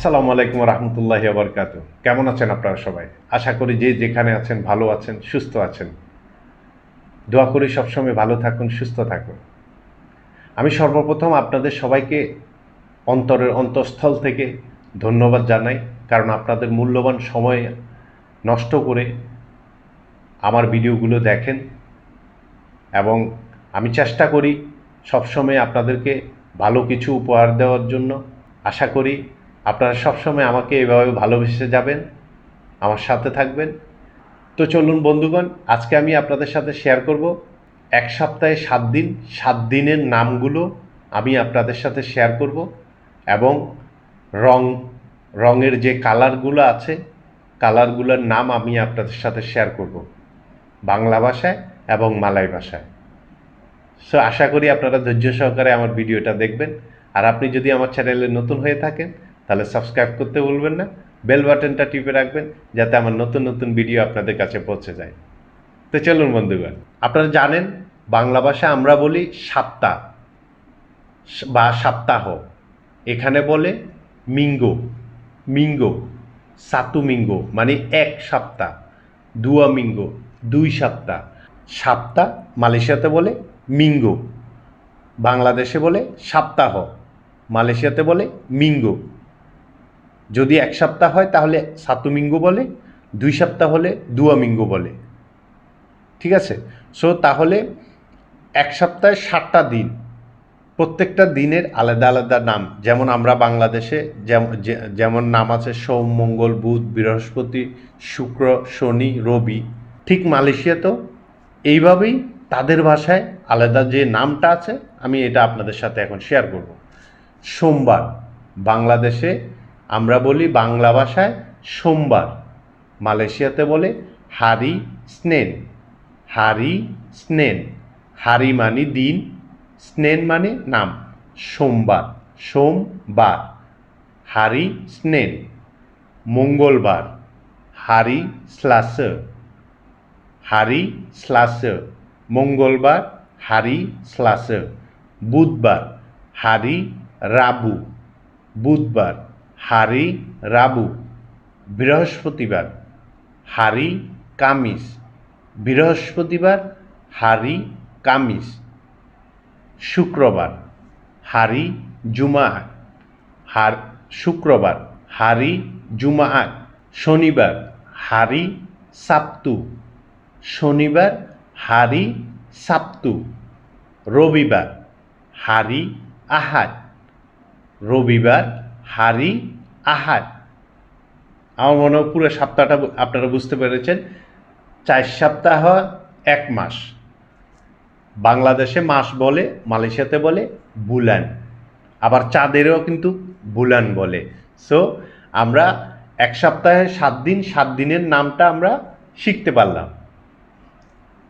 আসসালামু আলাইকুম রহমতুল্লাহি আবরকাত কেমন আছেন আপনারা সবাই? আশা করি যে যেখানে আছেন, ভালো আছেন, সুস্থ আছেন। দোয়া করি সবসময় ভালো থাকুন, সুস্থ থাকুন। আমি সর্বপ্রথম আপনাদের সবাইকে অন্তরের অন্তঃস্থল থেকে ধন্যবাদ জানাই, কারণ আপনাদের মূল্যবান সময় নষ্ট করে আমার ভিডিওগুলো দেখেন এবং আমি চেষ্টা করি সবসময় আপনাদেরকে ভালো কিছু উপহার দেওয়ার জন্য। আশা করি আপনারা সবসময় আমাকে এভাবে ভালোবেসে যাবেন, আমার সাথে থাকবেন। তো চলুন বন্ধুগণ, আজকে আমি আপনাদের সাথে শেয়ার করব। এক সপ্তাহে সাত দিন, সাত দিনের নামগুলো আমি আপনাদের সাথে শেয়ার করব এবং রং, রঙের যে কালারগুলো আছে কালারগুলোর নাম আমি আপনাদের সাথে শেয়ার করব। বাংলা ভাষায় এবং মালাই ভাষায়। সো আশা করি আপনারা ধৈর্য সহকারে আমার ভিডিওটা দেখবেন। আর আপনি যদি আমার চ্যানেলে নতুন হয়ে থাকেন তাহলে সাবস্ক্রাইব করতে ভুলবেন না, বেল বাটনটা টিপে রাখবেন যাতে আমার নতুন নতুন ভিডিও আপনাদের কাছে পৌঁছে যায়। তো চলুন বন্ধুগণ, আপনারা জানেন বাংলা ভাষা আমরা বলি সপ্তাহ বা সপ্তাহ। এখানে বলে মিঙ্গো মিঙ্গো, সাতু মিঙ্গো মানে এক সপ্তাহ দুয়া মিঙ্গো, দুই সপ্তাহ সপ্তাহ মালয়েশিয়াতে বলে মিঙ্গো, বাংলাদেশে বলে সপ্তাহ, মালয়েশিয়াতে বলে মিঙ্গো। যদি এক সপ্তাহ হয়, তাহলে সাতুমিঙ্গো বলে, দুই সপ্তাহ হলে দুয়ামিঙ্গো বলে। ঠিক আছে? সো তাহলে এক সপ্তাহে ষাটটা দিন, প্রত্যেকটা দিনের আলাদা আলাদা নাম। যেমন আমরা বাংলাদেশে যেমন যেমন নাম আছে, সোম, মঙ্গল, বুধ, বৃহস্পতি, শুক্র, শনি, রবি। ঠিক মালয়েশিয়াতেও এইভাবেই তাদের ভাষায় আলাদা যে নামটা আছে, আমি এটা আপনাদের সাথে এখন শেয়ার করব। সোমবার, বাংলাদেশে আমরা বলি বাংলা ভাষায় সোমবার, মালয়েশিয়াতে বলে হারি স্নেন। হারি স্নেন, হারি মানে দিন, স্নেন মানে নাম, সোমবার সোমবার। হারি স্নেন, মঙ্গলবার, হারি স্লাস। হারি স্লাস, মঙ্গলবার, হারি স্লাস। বুধবার, হারি রাবু। বুধবার হারি রাবু, বৃহস্পতিবার হারি কামিস বৃহস্পতিবার হারি কামিস শুক্রবার হারি জুমা হার, শুক্রবার হারি জুমা শনিবার হারি সাপ্তু, শনিবার হারি সাপ্তু, রবিবার হারি আহাদ, রবিবার হারি আহার। আমার মনে হয় পুরো সপ্তাহটা আপনারা বুঝতে পেরেছেন। চার সপ্তাহ, এক মাস। বাংলাদেশে মাস বলে, মালয়েশিয়াতে বলে, বুলান। আবার চাঁদেরও কিন্তু বুলান বলে। সো আমরা এক সপ্তাহে সাত দিন, সাত দিনের নামটা আমরা শিখতে পারলাম।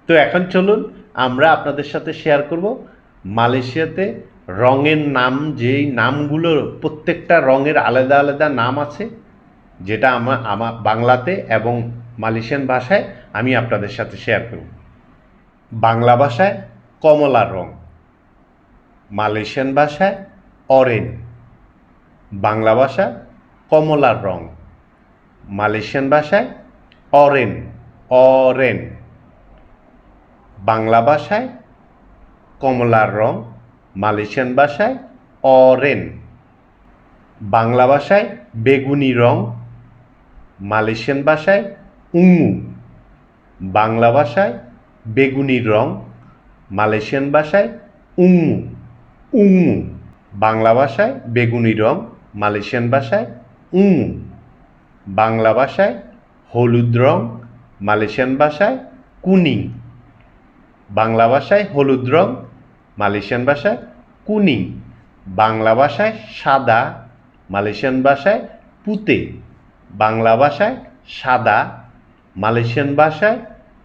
তো এখন চলুন, আমরা আপনাদের সাথে শেয়ার করব মালয়েশিয়াতে রঙের নাম, যেই নামগুলো প্রত্যেকটা রঙের আলাদা আলাদা নাম আছে, যেটা আমার আমার বাংলাতে এবং মালয়েশিয়ান ভাষায় আমি আপনাদের সাথে শেয়ার করব। বাংলা ভাষায় কমলা রং, মালয়েশিয়ান ভাষায় অরেন, বাংলা ভাষা কমলার রং, মালয়েশিয়ান ভাষায় অরেন অরেন, বাংলা ভাষায় কমলার রং মালয়েশিয়ান ভাষায় অরেন, বাংলা ভাষায় বেগুনি রং, মালয়েশিয়ান ভাষায় উঙু বাংলা ভাষায় বেগুনি রং, মালয়েশিয়ান ভাষায় উঙু উঙু বাংলা ভাষায় বেগুনি রং, মালয়েশিয়ান ভাষায় উঙু বাংলা ভাষায় হলুদ রং, মালয়েশিয়ান ভাষায় কুনি, বাংলা ভাষায় হলুদ রং মালয়েশিয়ান ভাষায় কুনিং, বাংলা ভাষায় সাদা, মালয়েশিয়ান ভাষায় পুতে, বাংলা ভাষায় সাদা, মালয়েশিয়ান ভাষায়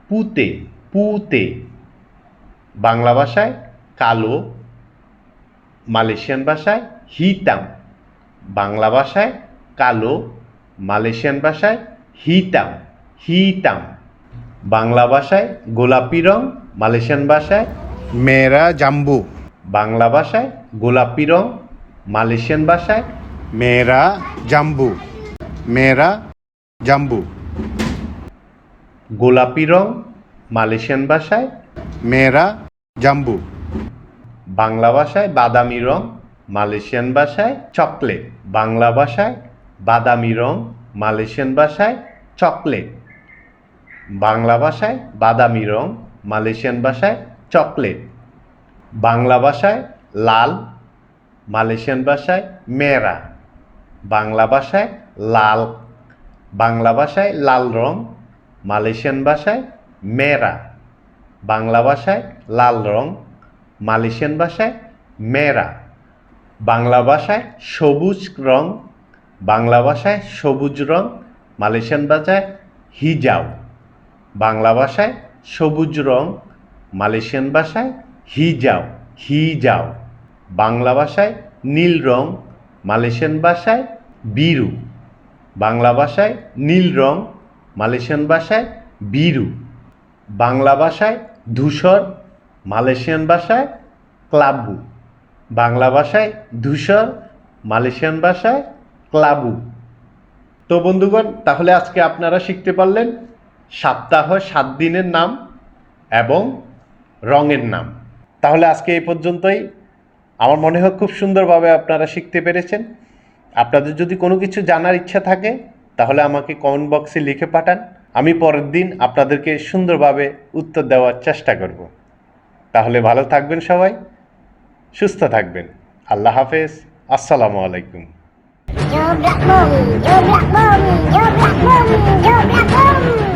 পুতে পুতে, বাংলা ভাষায় কালো, মালয়েশিয়ান ভাষায় হিতাম, বাংলা ভাষায় কালো, মালয়েশিয়ান ভাষায় হিতাম হিতাম, বাংলা ভাষায় গোলাপি রং, মালয়েশিয়ান ভাষায় মেরা জাম্বু। বাংলা ভাষায় গোলাপি রং, মালয়েশিয়ান ভাষায় মেরা জাম্বু। মেরা জাম্বু। গোলাপি রং, মালয়েশিয়ান ভাষায় মেরা জাম্বু। বাংলা ভাষায় বাদামি রং, মালয়েশিয়ান ভাষায় চকলেট। বাংলা ভাষায় বাদামি রং, মালয়েশিয়ান ভাষায় চকলেট। বাংলা ভাষায় বাদামি রং, মালয়েশিয়ান ভাষায় চকলেট। বাংলা ভাষায় লাল, মালয়েশিয়ান ভাষায় মেরা। বাংলা ভাষায় লাল, বাংলা ভাষায় লাল রং, মালয়েশিয়ান ভাষায় মেরা। বাংলা ভাষায় লাল রং, মালয়েশিয়ান ভাষায় মেরা। বাংলা ভাষায় সবুজ রং, বাংলা ভাষায় সবুজ রং, মালয়েশিয়ান ভাষায় হিজাও বাংলা ভাষায় সবুজ রং মালয়েশিয়ান ভাষায় হি যাও হি যাও বাংলা ভাষায় নীল রং, মালয়েশিয়ান ভাষায় বিরু। বাংলা ভাষায় নীল রং, মালয়েশিয়ান ভাষায় বিরু। বাংলা ভাষায় ধূসর, মালয়েশিয়ান ভাষায় ক্লাবু। বাংলা ভাষায় ধূসর, মালয়েশিয়ান ভাষায় ক্লাবু। তো বন্ধুগণ, তাহলে আজকে আপনারা শিখতে পারলেন সপ্তাহ সাত দিনের নাম এবং রঙের নাম। তাহলে আজকে এই পর্যন্তই। আমার মনে হয় খুব সুন্দরভাবে আপনারা শিখতে পেরেছেন। আপনাদের যদি কোনো কিছু জানার ইচ্ছা থাকে, তাহলে আমাকে কমেন্ট বক্সে লিখে পাঠান। আমি পরের দিন আপনাদেরকে সুন্দরভাবে উত্তর দেওয়ার চেষ্টা করব। তাহলে ভালো থাকবেন সবাই, সুস্থ থাকবেন। আল্লাহ হাফেজ, আসসালামু আলাইকুম। Black black black black.